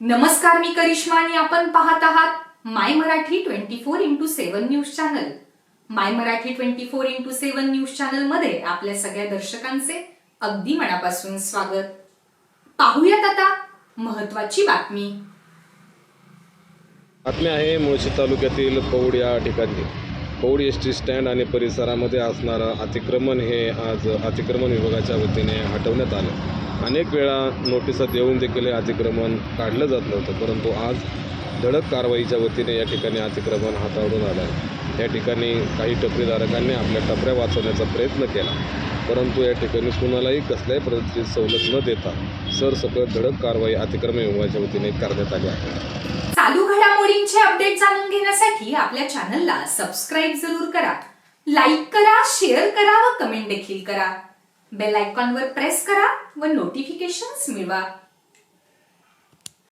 नमस्कार मी करिश्मा आणि आपण पाहत आहात my Marathi twenty four into seven news channel. My Marathi twenty four into seven news चॅनलमध्ये आपल्या सगळ्या दर्शकांचे अगदी मनापासून स्वागत. पाहूयात आता महत्वाची बातमी. बातमी आहे मुळशी तालुक्यातील पौड या ठिकाणी. पौड एस टी स्टँड आणि परिसरामध्ये असणारं अतिक्रमण हे आज अतिक्रमण विभागाच्या वतीने हटवण्यात आलं. अनेक वेळा नोटिसा देऊन देखील हे अतिक्रमण काढलं जात नव्हतं परंतु आज धडक कारवाईच्या वतीने या ठिकाणी अतिक्रमण हाताळून आलं आहे. या ठिकाणी काही टपरीधारकांनी आपल्या टपऱ्या वाचवण्याचा प्रयत्न केला. परंतु या ठिकाणी कुणालाही कसल्याही पद्धतीची सवलत न देता सरसकट धडक कारवाई अतिक्रम विभागाच्या वतीने करण्यात आली आहे. चालू घडामोडींचे अपडेट जाणून घेण्यासाठी आपल्या चॅनलला सबस्क्राईब जरूर करा. लाईक करा शेअर करा व कमेंट देखील करा. बेल आयकॉनवर प्रेस करा व नोटिफिकेशन्स मिळवा.